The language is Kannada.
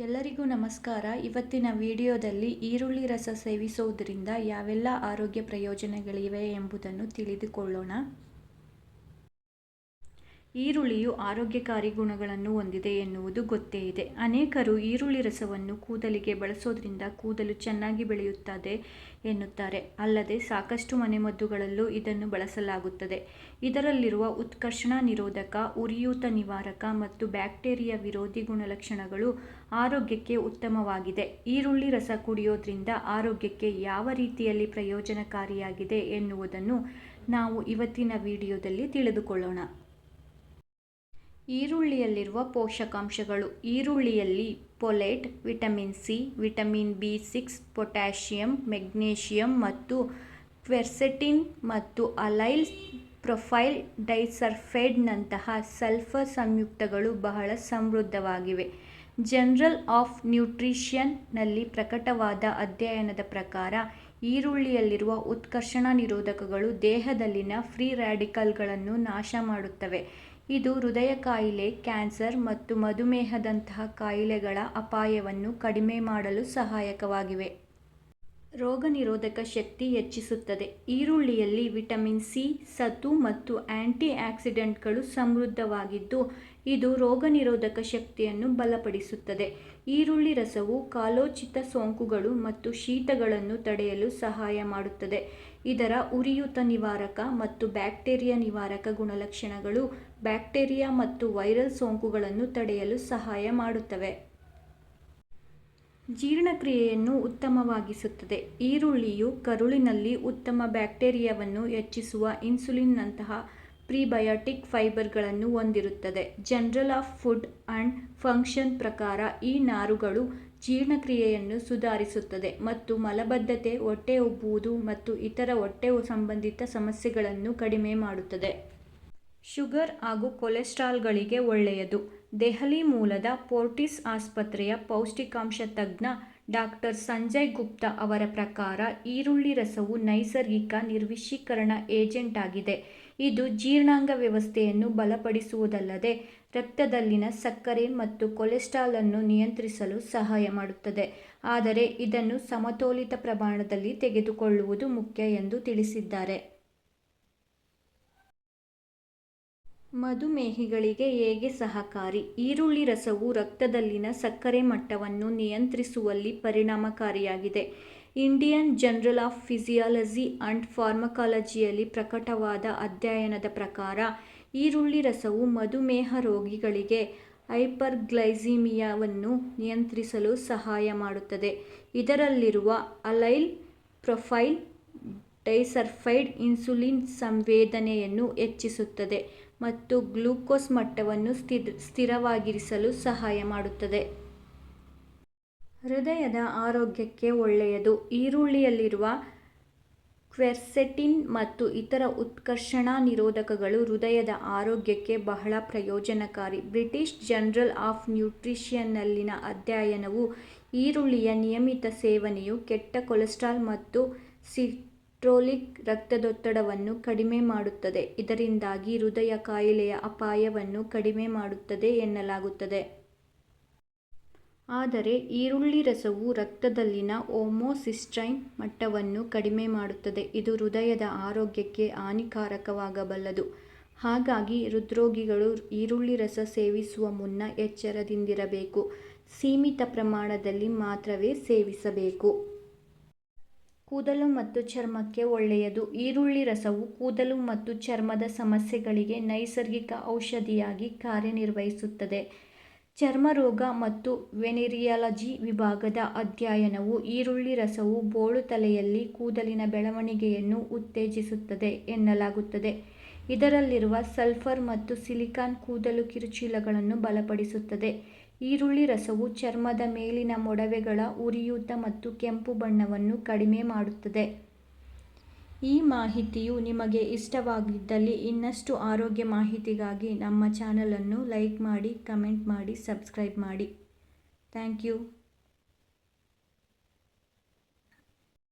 ಎಲ್ಲರಿಗೂ ನಮಸ್ಕಾರ. ಇವತ್ತಿನ ವಿಡಿಯೋದಲ್ಲಿ ಈರುಳ್ಳಿ ರಸ ಸೇವಿಸುವುದರಿಂದ ಯಾವೆಲ್ಲ ಆರೋಗ್ಯ ಪ್ರಯೋಜನಗಳಿವೆ ಎಂಬುದನ್ನು ತಿಳಿದುಕೊಳ್ಳೋಣ. ಈರುಳ್ಳಿಯು ಆರೋಗ್ಯಕಾರಿ ಗುಣಗಳನ್ನು ಹೊಂದಿದೆ ಎನ್ನುವುದು ಗೊತ್ತೇ ಇದೆ. ಅನೇಕರು ಈರುಳ್ಳಿ ರಸವನ್ನು ಕೂದಲಿಗೆ ಬಳಸೋದ್ರಿಂದ ಕೂದಲು ಚೆನ್ನಾಗಿ ಬೆಳೆಯುತ್ತದೆ ಎನ್ನುತ್ತಾರೆ. ಅಲ್ಲದೆ ಸಾಕಷ್ಟು ಮನೆಮದ್ದುಗಳಲ್ಲೂ ಇದನ್ನು ಬಳಸಲಾಗುತ್ತದೆ. ಇದರಲ್ಲಿರುವ ಉತ್ಕರ್ಷಣ ನಿರೋಧಕ, ಉರಿಯೂತ ನಿವಾರಕ ಮತ್ತು ಬ್ಯಾಕ್ಟೀರಿಯಾ ವಿರೋಧಿ ಗುಣಲಕ್ಷಣಗಳು ಆರೋಗ್ಯಕ್ಕೆ ಉತ್ತಮವಾಗಿದೆ. ಈರುಳ್ಳಿ ರಸ ಕುಡಿಯೋದ್ರಿಂದ ಆರೋಗ್ಯಕ್ಕೆ ಯಾವ ರೀತಿಯಲ್ಲಿ ಪ್ರಯೋಜನಕಾರಿಯಾಗಿದೆ ಎನ್ನುವುದನ್ನು ನಾವು ಇವತ್ತಿನ ವಿಡಿಯೋದಲ್ಲಿ ತಿಳಿದುಕೊಳ್ಳೋಣ. ಈರುಳ್ಳಿಯಲ್ಲಿರುವ ಪೋಷಕಾಂಶಗಳು ಈರುಳ್ಳಿಯಲ್ಲಿ folate, vitamin C, vitamin B six, potassium, magnesium ಮತ್ತು ಕ್ವೆರ್ಸೆಟಿನ್ ಮತ್ತು ಅಲೈಲ್ ಪ್ರೊಫೈಲ್ ಡೈಸಲ್ಫೈಡ್ನಂತಹ ಸಲ್ಫರ್ ಸಂಯುಕ್ತಗಳು ಬಹಳ ಸಮೃದ್ಧವಾಗಿವೆ. ಜನರಲ್ ಆಫ್ ನ್ಯೂಟ್ರಿಷನ್ನಲ್ಲಿ ಪ್ರಕಟವಾದ ಅಧ್ಯಯನದ ಪ್ರಕಾರ, ಈರುಳ್ಳಿಯಲ್ಲಿರುವ ಉತ್ಕರ್ಷಣ ನಿರೋಧಕಗಳು ದೇಹದಲ್ಲಿನ ಫ್ರೀ ರ್ಯಾಡಿಕಲ್ಗಳನ್ನು ನಾಶ ಮಾಡುತ್ತವೆ. ಇದು ಹೃದಯ ಕಾಯಿಲೆ, ಕ್ಯಾನ್ಸರ್ ಮತ್ತು ಮಧುಮೇಹದಂತಹ ಕಾಯಿಲೆಗಳ ಅಪಾಯವನ್ನು ಕಡಿಮೆ ಮಾಡಲು ಸಹಾಯಕವಾಗಿವೆ. ರೋಗನಿರೋಧಕ ಶಕ್ತಿ ಹೆಚ್ಚಿಸುತ್ತದೆ. ಈರುಳ್ಳಿಯಲ್ಲಿ ವಿಟಮಿನ್ ಸಿ, ಸತು ಮತ್ತು ಆ್ಯಂಟಿ ಆಕ್ಸಿಡೆಂಟ್ಗಳು ಸಮೃದ್ಧವಾಗಿದ್ದು ಇದು ರೋಗನಿರೋಧಕ ಶಕ್ತಿಯನ್ನು ಬಲಪಡಿಸುತ್ತದೆ. ಈರುಳ್ಳಿ ರಸವು ಕಾಲೋಚಿತ ಸೋಂಕುಗಳು ಮತ್ತು ಶೀತಗಳನ್ನು ತಡೆಯಲು ಸಹಾಯ ಮಾಡುತ್ತದೆ. ಇದರ ಉರಿಯೂತ ನಿವಾರಕ ಮತ್ತು ಬ್ಯಾಕ್ಟೀರಿಯಾ ನಿವಾರಕ ಗುಣಲಕ್ಷಣಗಳು ಬ್ಯಾಕ್ಟೀರಿಯಾ ಮತ್ತು ವೈರಲ್ ಸೋಂಕುಗಳನ್ನು ತಡೆಯಲು ಸಹಾಯ ಮಾಡುತ್ತವೆ. ಜೀರ್ಣಕ್ರಿಯೆಯನ್ನು ಉತ್ತಮವಾಗಿಸುತ್ತದೆ. ಈರುಳ್ಳಿಯು ಕರುಳಿನಲ್ಲಿ ಉತ್ತಮ ಬ್ಯಾಕ್ಟೀರಿಯಾವನ್ನು ಹೆಚ್ಚಿಸುವ ಇನ್ಸುಲಿನ್ನಂತಹ ಪ್ರಿಬಯೋಟಿಕ್ ಫೈಬರ್ಗಳನ್ನು ಹೊಂದಿರುತ್ತದೆ. Journal of food and function ಪ್ರಕಾರ ಈ ನಾರುಗಳು ಜೀರ್ಣಕ್ರಿಯೆಯನ್ನು ಸುಧಾರಿಸುತ್ತದೆ ಮತ್ತು ಮಲಬದ್ಧತೆ, ಹೊಟ್ಟೆ ಉಬ್ಬುವುದು ಮತ್ತು ಇತರ ಹೊಟ್ಟೆ ಸಂಬಂಧಿತ ಸಮಸ್ಯೆಗಳನ್ನು ಕಡಿಮೆ ಮಾಡುತ್ತದೆ. ಶುಗರ್ ಹಾಗೂ ಕೊಲೆಸ್ಟ್ರಾಲ್ಗಳಿಗೆ ಒಳ್ಳೆಯದು. ದೆಹಲಿ ಮೂಲದ ಪೋರ್ಟಿಸ್ ಆಸ್ಪತ್ರೆಯ ಪೌಷ್ಟಿಕಾಂಶ ತಜ್ಞ ಡಾಕ್ಟರ್ ಸಂಜಯ್ ಗುಪ್ತಾ ಅವರ ಪ್ರಕಾರ ಈರುಳ್ಳಿ ರಸವು ನೈಸರ್ಗಿಕ ನಿರ್ವಿಷೀಕರಣ ಏಜೆಂಟ್ ಆಗಿದೆ. ಇದು ಜೀರ್ಣಾಂಗ ವ್ಯವಸ್ಥೆಯನ್ನು ಬಲಪಡಿಸುವುದಲ್ಲದೆ ರಕ್ತದಲ್ಲಿನ ಸಕ್ಕರೆ ಮತ್ತು ಕೊಲೆಸ್ಟ್ರಾಲ್ ಅನ್ನು ನಿಯಂತ್ರಿಸಲು ಸಹಾಯ ಮಾಡುತ್ತದೆ. ಆದರೆ ಇದನ್ನು ಸಮತೋಲಿತ ಪ್ರಮಾಣದಲ್ಲಿ ತೆಗೆದುಕೊಳ್ಳುವುದು ಮುಖ್ಯ ಎಂದು ತಿಳಿಸಿದ್ದಾರೆ. ಮಧುಮೇಹಿಗಳಿಗೆ ಹೇಗೆ ಸಹಕಾರಿ? ಈರುಳ್ಳಿ ರಸವು ರಕ್ತದಲ್ಲಿನ ಸಕ್ಕರೆ ಮಟ್ಟವನ್ನು ನಿಯಂತ್ರಿಸುವಲ್ಲಿ ಪರಿಣಾಮಕಾರಿಯಾಗಿದೆ. Indian journal of physiology and ಫಾರ್ಮಕಾಲಜಿಯಲ್ಲಿ ಪ್ರಕಟವಾದ ಅಧ್ಯಯನದ ಪ್ರಕಾರ, ಈರುಳ್ಳಿ ರಸವು ಮಧುಮೇಹ ರೋಗಿಗಳಿಗೆ ಹೈಪರ್ಗ್ಲೈಸಿಮಿಯಾವನ್ನು ನಿಯಂತ್ರಿಸಲು ಸಹಾಯ ಮಾಡುತ್ತದೆ. ಇದರಲ್ಲಿರುವ ಅಲೈಲ್ ಪ್ರೊಫೈಲ್ ಡೈಸರ್ಫೈಡ್ ಇನ್ಸುಲಿನ್ ಸಂವೇದನೆಯನ್ನು ಹೆಚ್ಚಿಸುತ್ತದೆ. ಮತ್ತು ಗ್ಲೂಕೋಸ್ ಮಟ್ಟವನ್ನು ಸ್ಥಿರವಾಗಿರಿಸಲು ಸಹಾಯ ಮಾಡುತ್ತದೆ. ಹೃದಯದ ಆರೋಗ್ಯಕ್ಕೆ ಒಳ್ಳೆಯದು. ಈರುಳ್ಳಿಯಲ್ಲಿರುವ ಕ್ವೆರ್ಸೆಟಿನ್ ಮತ್ತು ಇತರ ಉತ್ಕರ್ಷಣ ನಿರೋಧಕಗಳು ಹೃದಯದ ಆರೋಗ್ಯಕ್ಕೆ ಬಹಳ ಪ್ರಯೋಜನಕಾರಿ. ಬ್ರಿಟಿಷ್ ಜನರಲ್ ಆಫ್ ನ್ಯೂಟ್ರಿಷನ್ನಲ್ಲಿನ ಅಧ್ಯಯನವು ಈರುಳ್ಳಿಯ ನಿಯಮಿತ ಸೇವನೆಯು ಕೆಟ್ಟ ಕೊಲೆಸ್ಟ್ರಾಲ್ ಮತ್ತು ಸಿಸ್ಟೋಲಿಕ್ ರಕ್ತದೊತ್ತಡವನ್ನು ಕಡಿಮೆ ಮಾಡುತ್ತದೆ. ಇದರಿಂದಾಗಿ ಹೃದಯ ಕಾಯಿಲೆಯ ಅಪಾಯವನ್ನು ಕಡಿಮೆ ಮಾಡುತ್ತದೆ ಎನ್ನಲಾಗುತ್ತದೆ. ಆದರೆ ಈರುಳ್ಳಿ ರಸವು ರಕ್ತದಲ್ಲಿನ ಓಮೋಸಿಸ್ಟೈನ್ ಮಟ್ಟವನ್ನು ಕಡಿಮೆ ಮಾಡುತ್ತದೆ. ಇದು ಹೃದಯದ ಆರೋಗ್ಯಕ್ಕೆ ಹಾನಿಕಾರಕವಾಗಬಲ್ಲದು. ಹಾಗಾಗಿ ಹೃದ್ರೋಗಿಗಳು ಈರುಳ್ಳಿ ರಸ ಸೇವಿಸುವ ಮುನ್ನ ಎಚ್ಚರದಿಂದಿರಬೇಕು. ಸೀಮಿತ ಪ್ರಮಾಣದಲ್ಲಿ ಮಾತ್ರವೇ ಸೇವಿಸಬೇಕು. ಕೂದಲು ಮತ್ತು ಚರ್ಮಕ್ಕೆ ಒಳ್ಳೆಯದು. ಈರುಳ್ಳಿ ರಸವು ಕೂದಲು ಮತ್ತು ಚರ್ಮದ ಸಮಸ್ಯೆಗಳಿಗೆ ನೈಸರ್ಗಿಕ ಔಷಧಿಯಾಗಿ ಕಾರ್ಯನಿರ್ವಹಿಸುತ್ತದೆ. ಚರ್ಮರೋಗ ಮತ್ತು ವೆನಿರಿಯಾಲಜಿ ವಿಭಾಗದ ಅಧ್ಯಯನವು ಈರುಳ್ಳಿ ರಸವು ಬೋಳು ತಲೆಯಲ್ಲಿ ಕೂದಲಿನ ಬೆಳವಣಿಗೆಯನ್ನು ಉತ್ತೇಜಿಸುತ್ತದೆ ಎನ್ನಲಾಗುತ್ತದೆ. ಇದರಲ್ಲಿರುವ ಸಲ್ಫರ್ ಮತ್ತು ಸಿಲಿಕಾನ್ ಕೂದಲು ಕಿರುಚೀಲಗಳನ್ನು ಬಲಪಡಿಸುತ್ತದೆ. ಈರುಳ್ಳಿ ರಸವು ಚರ್ಮದ ಮೇಲಿನ ಮೊಡವೆಗಳ ಉರಿಯೂತ ಮತ್ತು ಕೆಂಪು ಬಣ್ಣವನ್ನು ಕಡಿಮೆ ಮಾಡುತ್ತದೆ. ಈ ಮಾಹಿತಿಯು ನಿಮಗೆ ಇಷ್ಟವಾಗಿದ್ದಲ್ಲಿ ಇನ್ನಷ್ಟು ಆರೋಗ್ಯ ಮಾಹಿತಿಗಾಗಿ ನಮ್ಮ ಚಾನಲನ್ನು ಲೈಕ್ ಮಾಡಿ, ಕಮೆಂಟ್ ಮಾಡಿ, ಸಬ್ಸ್ಕ್ರೈಬ್ ಮಾಡಿ. Thank you.